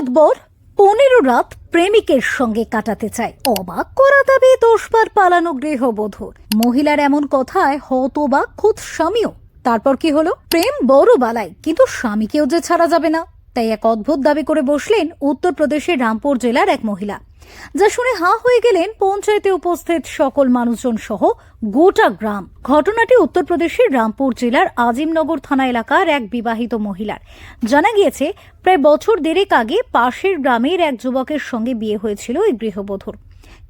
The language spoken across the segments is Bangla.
মাতবর পনেরো রাত প্রেমিকের সঙ্গে কাটাতে চায়। অবাক করা দাবি দোষবার পালানো গৃহবধূর। মহিলার এমন কথায় হতবাক খুদ স্বামীও। তারপর কি হলো? প্রেম বড় বালাই, কিন্তু স্বামীকেও যে ছাড়া যাবে না। তাই এক অদ্ভুত দাবি করে বসলেন উত্তরপ্রদেশের রামপুর জেলার এক মহিলা। যা শুনে হাঁ হয়ে গেলেন পঞ্চায়েতে উপস্থিত সকল মানুষজন সহ গোটা গ্রাম। ঘটনাটি উত্তরপ্রদেশের রামপুর জেলার আজিমনগর থানা এলাকার এক বিবাহিত মহিলার। জানা গিয়েছে, প্রায় বছর দেড়েক আগে পাশের গ্রামের এক যুবকের সঙ্গে বিয়ে হয়েছিল ওই গৃহবধূর।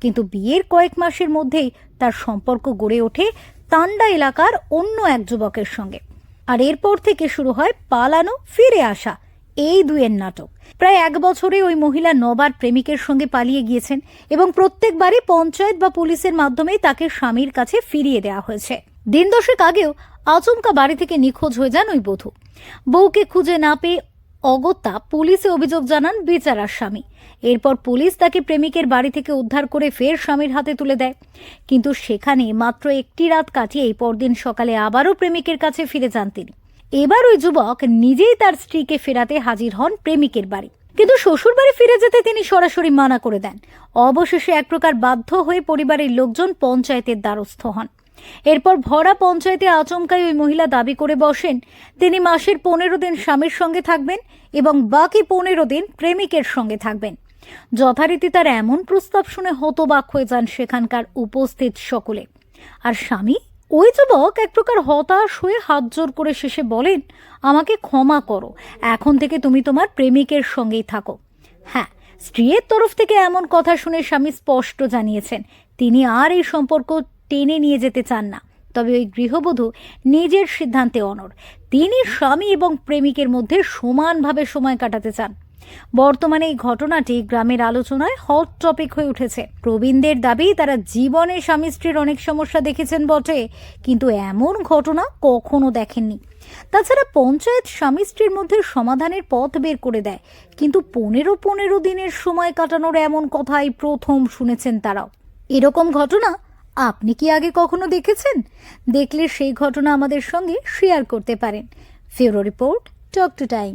কিন্তু বিয়ের কয়েক মাসের মধ্যেই তার সম্পর্ক গড়ে ওঠে তান্ডা এলাকার অন্য এক যুবকের সঙ্গে। আর এরপর থেকে শুরু হয় পালানো, ফিরে আসা এই দুয়ের নাটক। প্রায় এক বছরে ওই মহিলা নবার প্রেমিকের সঙ্গে পালিয়ে গিয়েছেন এবং প্রত্যেকবারই পঞ্চায়েত বা পুলিশের মাধ্যমেই তাকে স্বামীর কাছে ফিরিয়ে দেওয়া হয়েছে। দিন দশেক আগেও আচমকা বাড়ি থেকে নিখোঁজ হয়ে যান ওই বধূ। বউকে খুঁজে না পেয়ে অগত্যা পুলিশে অভিযোগ জানান বেচারার স্বামী। এরপর পুলিশ তাকে প্রেমিকের বাড়ি থেকে উদ্ধার করে ফের স্বামীর হাতে তুলে দেয়। কিন্তু সেখানে মাত্র একটি রাত কাটিয়ে এই পরদিন সকালে আবারও প্রেমিকের কাছে ফিরে যান তিনি। এবার ওই যুবক নিজেই তার স্ত্রীকে ফেরাতে হাজির হন প্রেমিকের বাড়ি। কিন্তু শ্বশুর বাড়ি ফিরে যেতে তিনি সরাসরি মানা করে দেন। অবশেষে এক প্রকার বাধ্য হয়ে পরিবারের লোকজন পঞ্চায়েতের দ্বারস্থ হন। এরপর ভরা পঞ্চায়েতে আচমকাই ওই মহিলা দাবি করে বসেন, তিনি মাসের পনেরো দিন স্বামীর সঙ্গে থাকবেন এবং বাকি পনেরো দিন প্রেমিকের সঙ্গে থাকবেন। যথারীতি তার এমন প্রস্তাব শুনে হতবাক হয়ে যান সেখানকার উপস্থিত সকলে। আর স্বামী ওই যুবক এক প্রকার হতাশ হয়ে হাত জোর করে শেষে বলেন, আমাকে ক্ষমা করো। এখন থেকে তুমি তোমার প্রেমিকের সঙ্গেই থাকো। হ্যাঁ স্ত্রীর তরফ থেকে এমন কথা শুনে স্বামী স্পষ্ট জানিয়েছেন, তিনি আর এই সম্পর্ক টেনে নিয়ে যেতে চান না। তবে ওই গৃহবধূ নিজের সিদ্ধান্তে অনর তিনি স্বামী এবং প্রেমিকের মধ্যে সমানভাবে সময় কাটাতে চান। বর্তমানে এই ঘটনাটি গ্রামের আলোচনায় হট টপিক হয়ে উঠেছে। প্রবীণদের দাবি, তারা জীবনে স্বামী স্ত্রীর অনেক সমস্যা দেখেছেন বটে, কিন্তু এমন ঘটনা কখনো দেখেননি। তাছাড়া পঞ্চায়েত স্বামী স্ত্রীর মধ্যে সমাধানের পথ বের করে দেয়, কিন্তু পনেরো পনেরো দিনের সময় কাটানোর এমন কথাই প্রথম শুনেছেন তারাও। এরকম ঘটনা আপনি কি আগে কখনো দেখেছেন? দেখলে সেই ঘটনা আমাদের সঙ্গে শেয়ার করতে পারেন। Bureau report, talk to time.